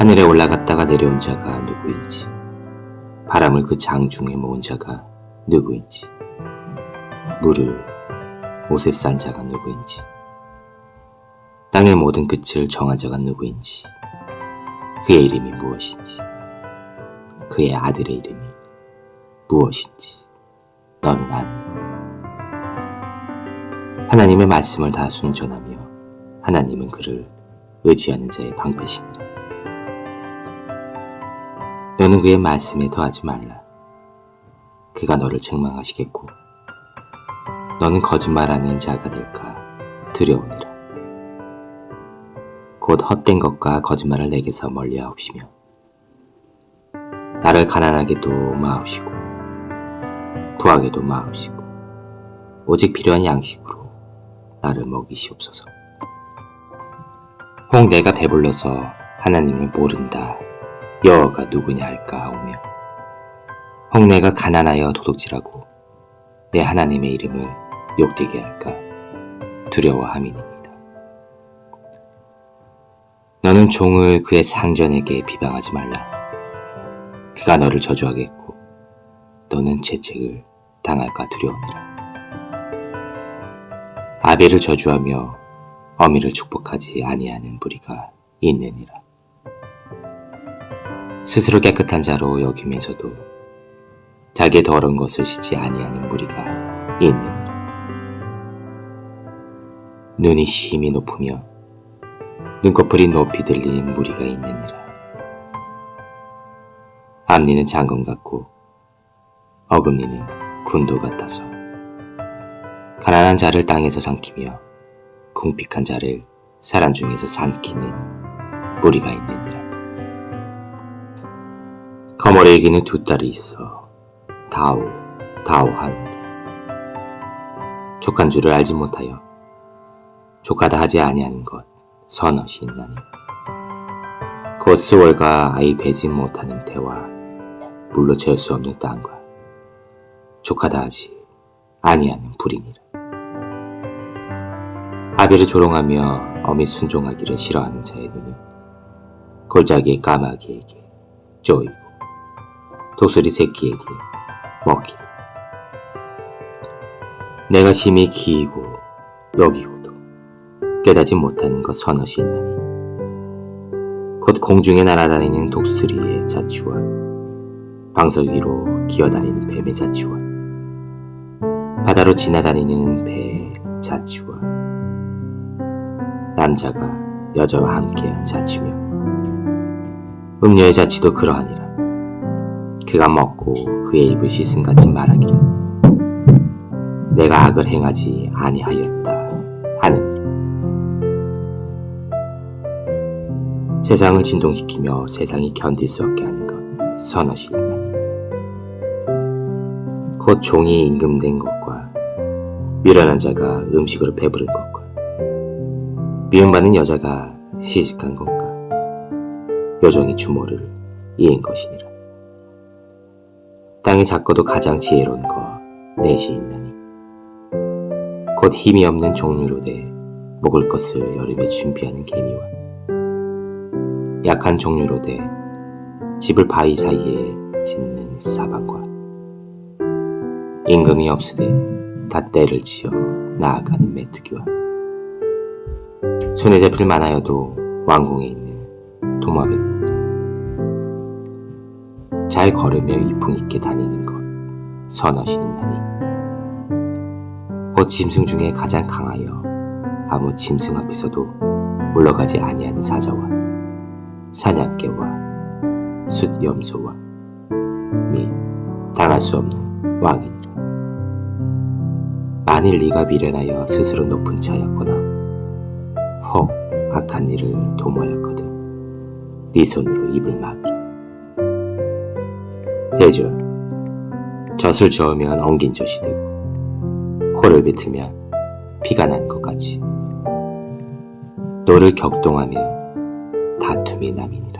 하늘에 올라갔다가 내려온 자가 누구인지 바람을 그 장중에 모은 자가 누구인지 물을 옷에 싼 자가 누구인지 땅의 모든 끝을 정한 자가 누구인지 그의 이름이 무엇인지 그의 아들의 이름이 무엇인지 너는 아니. 하나님의 말씀을 다 순전하며 하나님은 그를 의지하는 자의 방패시니라 너는 그의 말씀에 더하지 말라. 그가 너를 책망하시겠고, 너는 거짓말하는 자가 될까 두려우니라. 곧 헛된 것과 거짓말을 내게서 멀리하옵시며, 나를 가난하게도 마옵시고, 부하게도 마옵시고, 오직 필요한 양식으로 나를 먹이시옵소서. 혹 내가 배불러서 하나님을 모른다 여호가 누구냐 할까 하오며 혹 내가 가난하여 도둑질하고 내 하나님의 이름을 욕되게 할까 두려워함이니이다. 너는 종을 그의 상전에게 비방하지 말라. 그가 너를 저주하겠고 너는 채찍을 당할까 두려우니라. 아벨을 저주하며 어미를 축복하지 아니하는 무리가 있느니라. 스스로 깨끗한 자로 여기면서도 자기의 더러운 것을 씻지 아니하는 무리가 있느니라. 눈이 심히 높으며 눈꺼풀이 높이 들린 무리가 있느니라. 앞니는 장검 같고 어금니는 군도 같아서 가난한 자를 땅에서 삼키며 궁핍한 자를 사람 중에서 삼키는 무리가 있느니라. 거머리에게는 두 딸이 있어 다오 다오 하느니라. 족한 줄을 알지 못하여 족하다 하지 아니하는 것 선엇이 있나니 곧 스월과 아이 배지 못하는 태와 물로 채울 수 없는 땅과 족하다 하지 아니하는 불이니라. 아벨을 조롱하며 어미 순종하기를 싫어하는 자의 눈은 골짜기의 까마귀에게 쪼이고 독수리 새끼에게 먹기를 내가 심히 기이고 여기고도 깨닫지 못하는 것 서너시 있나니. 곧 공중에 날아다니는 독수리의 자취와 방석 위로 기어다니는 뱀의 자취와 바다로 지나다니는 배의 자취와 남자가 여자와 함께한 자취며 음녀의 자취도 그러하니라 그가 먹고 그의 입을 씻은 같이 말하기를 내가 악을 행하지 아니하였다 하느니라 세상을 진동시키며 세상이 견딜 수 없게 하는 것 선엇이 있나니 곧 종이 임금된 것과 미련한 자가 음식으로 배부른 것과 미움받는 여자가 시집간 것과 여종이 주모를 이은 것이니라 땅에 작고도 가장 지혜로운 것 넷이 있나니. 곧 힘이 없는 종류로되 먹을 것을 여름에 준비하는 개미와 약한 종류로되 집을 바위 사이에 짓는 사방과 임금이 없으되 다 때를 지어 나아가는 메뚜기와 손에 잡힐 만하여도 왕궁에 있는 도마뱀이니라 잘 걸으며 위풍 있게 다니는 것. 선엇이 있나니 곧 짐승 중에 가장 강하여 아무 짐승 앞에서도 물러가지 아니하는 사자와 사냥개와 숫염소와 및 당할 수 없는 왕이니라. 만일 네가 미련하여 스스로 높은 자였거나 혹 악한 일을 도모하였거든 네 손으로 입을 막으라 대죠. 젖을 저으면 엉긴 젖이 되고 코를 비틀면 피가 난 것 같이 너를 격동하며 다툼이 남이니